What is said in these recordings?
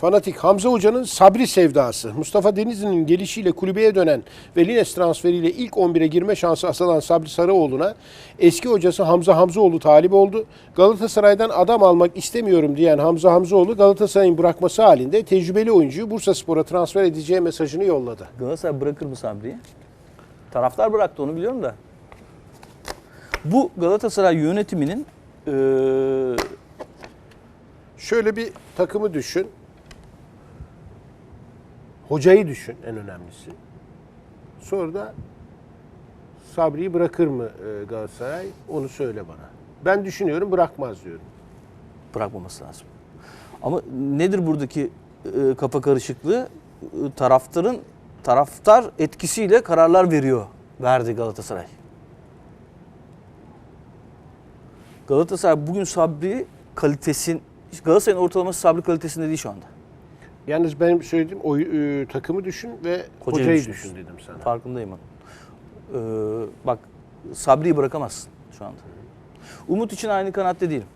Fanatik Hamza Hoca'nın Sabri sevdası. Mustafa Denizli'nin gelişiyle kulübeye dönen ve Lines transferiyle ilk 11'e girme şansı asalan Sabri Sarıoğlu'na eski hocası Hamza Hamzoğlu talip oldu. Galatasaray'dan adam almak istemiyorum diyen Hamza Hamzoğlu Galatasaray'ın bırakması halinde tecrübeli oyuncuyu Bursaspor'a transfer edeceği mesajını yolladı. Galatasaray bırakır mı Sabri'yi? Taraftar bıraktı onu biliyorum da. Bu Galatasaray yönetiminin eee, Şöyle bir takımı düşün. Hocayı düşün en önemlisi. Sonra da Sabri'yi bırakır mı e, Galatasaray? Onu söyle bana. Ben düşünüyorum bırakmaz diyorum. bırakmaması lazım. Ama nedir buradaki e, kafa karışıklığı? E, taraftarın taraftar etkisiyle kararlar veriyor. Verdi Galatasaray. Galatasaray bugün Sabri kalitesin Galatasaray'ın ortalaması Sabri kalitesinde değil şu anda. Yalnız benim söylediğim o e, takımı düşün ve Hocayı hocayı düşünüyorsun. düşün dedim sana. Farkındayım ben. Ee, bak Sabri'yi bırakamazsın şu anda. Umut için aynı kanatta değilim.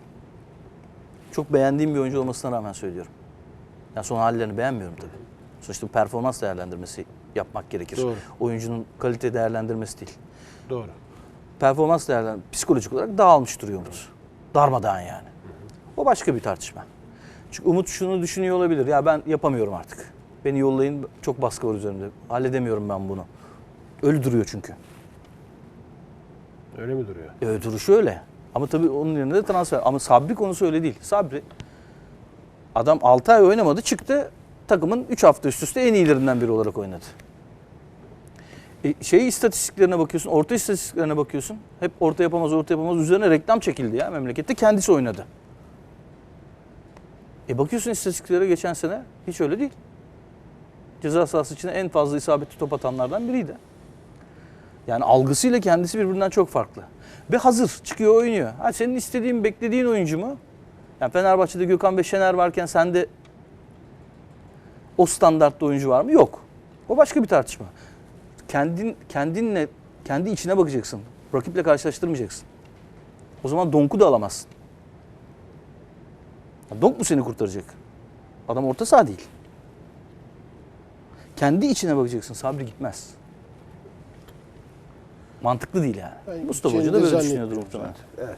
Çok beğendiğim bir oyuncu olmasına rağmen söylüyorum. Yani son hallerini beğenmiyorum tabii. Sonuçta performans değerlendirmesi yapmak gerekir. Doğru. Oyuncunun kalite değerlendirmesi değil. Doğru. Performans değerlendirmesi psikolojik olarak dağılmış duruyor Umut. Darmadağın yani. O başka bir tartışma. Çünkü Umut şunu düşünüyor olabilir. Ya ben yapamıyorum artık. Beni yollayın. Çok baskı var üzerimde. Halledemiyorum ben bunu. Öyle duruyor çünkü. Öyle mi duruyor? E, duruşu öyle. Ama tabii onun yerine de transfer. Ama Sabri konusu öyle değil. Sabri adam 6 ay oynamadı çıktı takımın 3 hafta üst üste en iyilerinden biri olarak oynadı. E, şey istatistiklerine bakıyorsun, orta istatistiklerine bakıyorsun. Hep orta yapamaz, orta yapamaz. Üzerine reklam çekildi ya memlekette. Kendisi oynadı. E bakıyorsun istatistiklere geçen sene hiç öyle değil. Ceza sahası içine en fazla isabetli top atanlardan biriydi. Yani algısıyla kendisi birbirinden çok farklı. Ve hazır çıkıyor oynuyor. Ha senin istediğin, beklediğin oyuncu mu? Yani Fenerbahçe'de Gökhan ve Şener varken sende o standartta oyuncu var mı? Yok. O başka bir tartışma. Kendin kendinle kendi içine bakacaksın. Rakiple karşılaştırmayacaksın. O zaman Donk'u da alamazsın. Ya Donk mu seni kurtaracak? Adam orta saha değil. Kendi içine bakacaksın. Sabri gitmez. Mantıklı değil yani. Ben Mustafa Hoca da böyle düşünüyordur muhtemelen. Evet.